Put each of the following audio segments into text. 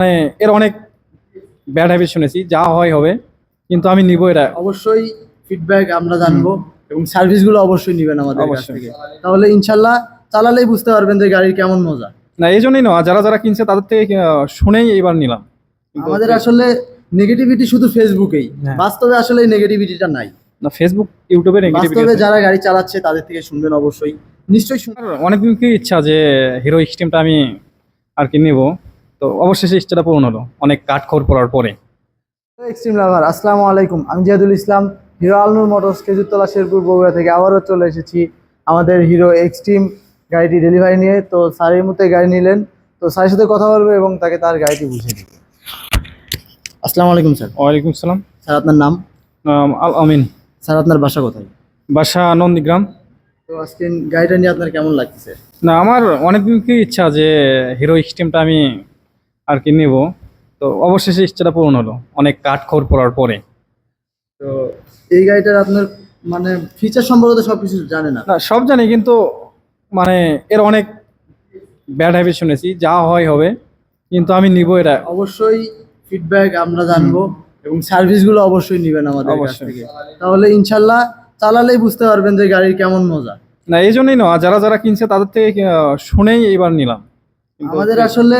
মানে এর অনেক ব্যাড হ্যাবিট শুনেছি যা হয় হবে কিন্তু আমি নিব এটা। অবশ্যই ফিডব্যাক আমরা জানব এবং সার্ভিসগুলো অবশ্যই নেবেন আমাদের কাছ অবশ্যই। থেকে। তাহলে ইনশাল্লাহ চালালেই বুঝতে পারবেন যে গাড়ির কেমন মজা। না এই জন্যই না যারা যারা কিনছে তাদের থেকে আহ, শুনেই এবার নিলাম। কিন্তু আমাদের আসলে নেগেটিভিটি শুধু ফেসবুকেই হ্যাঁ। বাস্তবে আসলে এই নেগেটিভিটিটা নাই। না ফেসবুক ইউটিউবে বাস্তবে যারা গাড়ি চালাচ্ছে তাদের থেকে শুনবেন অবশ্যই। নিশ্চয়ই শুন অনেকদিন কি ইচ্ছা যে হিরো এক্সট্রিমটা আমি আর কি নেব। তো অবশেষে ইচ্ছাটা পূরণ হলো অনেক কাঠ খোর পড়ার পরে। এক্সট্রিম লাভার আসসালামু আলাইকুম আমি জিয়াদুল ইসলাম হিরো আলনুর মোটরস খেজুরতলা শেরপুর বগুড়া থেকে আবারও চলে এসেছি আমাদের হিরো এক্সট্রিম গাড়িটি ডেলিভারি নিয়ে। তো স্যার এই মুহূর্তে গাড়ি নিলেন তো স্যারের সাথে কথা বলব এবং তাকে তার গাড়িটি বুঝিয়ে দিব। আসসালামু আলাইকুম স্যার। ওয়ালাইকুম সালাম। স্যার আপনার নাম? আল আমিন। স্যার আপনার বাসা কোথায়? বাসা নন্দীগ্রাম। তো আজকে গাড়িটা নিয়ে আপনার কেমন লাগছে? না আমার অনেকদিন কি ইচ্ছা যে হিরো এক্সট্রিমটা আমি আর কি নেব। তো অবশেষে ইচ্ছাটা পূরণ হলো অনেক কাঠ খোর পড়ার পরে। তো এই গাড়িটার আপনার মানে ফিচার সম্পর্কে তো সব কিছু জানে না। না সব জানি কিন্তু মানে এর অনেক ব্যাড হ্যাবিট শুনেছি যা হয় হবে কিন্তু আমি নিব এটা। অবশ্যই ফিডব্যাক আমরা জানব এবং সার্ভিসগুলো অবশ্যই নেবেন আমাদের কাছ অবশ্যই। থেকে। তাহলে ইনশাল্লাহ চালালেই বুঝতে পারবেন যে গাড়ির কেমন মজা। না এই জন্যই না যারা যারা কিনছে তাদের থেকে শুনেই এইবার নিলাম। আমাদের আসলে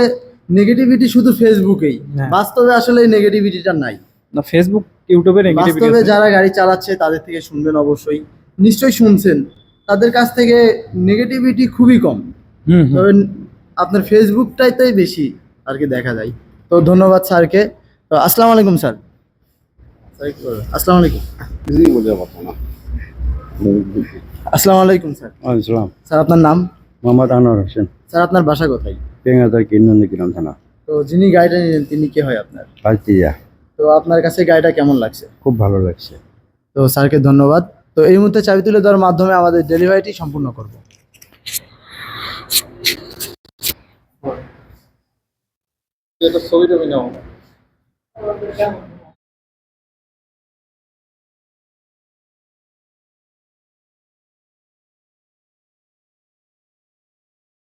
নেগেটিভিটি শুধু ফেসবুকেই হ্যাঁ। বাস্তবে আসলে এই নেগেটিভিটিটা নাই। না ফেসবুক ইউটিউবে বাস্তবে যারা গাড়ি চালাচ্ছে তাদের থেকে শুনবেন অবশ্যই। নিশ্চয়ই শুনছেন। তাদের কাছ থেকে নেগেটিভিটি খুবই কম। তবে আপনার ফেসবুকটাই ফেসবুকটাইতেই বেশি আর কি দেখা যায়। তো ধন্যবাদ স্যারকে। তো আসসালামু আলাইকুম স্যার। আসসালামু আলাইকুম। আসসালামু আলাইকুম স্যার। স্যার আপনার নাম? মোহাম্মদ আনোয়ার হোসেন। স্যার আপনার বাসা কোথায়? পেঙ্গাদার কিন্নন্দি গ্রাম থানা। তো যিনি গাড়িটা নিলেন তিনি কে হয় আপনার? পাঁচটিয়া তো আপনার কাছে গাড়িটা কেমন লাগছে? খুব ভালো লাগছে। তো স্যারকে ধন্যবাদ। তো এই মুহূর্তে চাবি তুলে দেওয়ার মাধ্যমে আমাদের ডেলিভারিটি সম্পূর্ণ করব। ছবি টবি নাও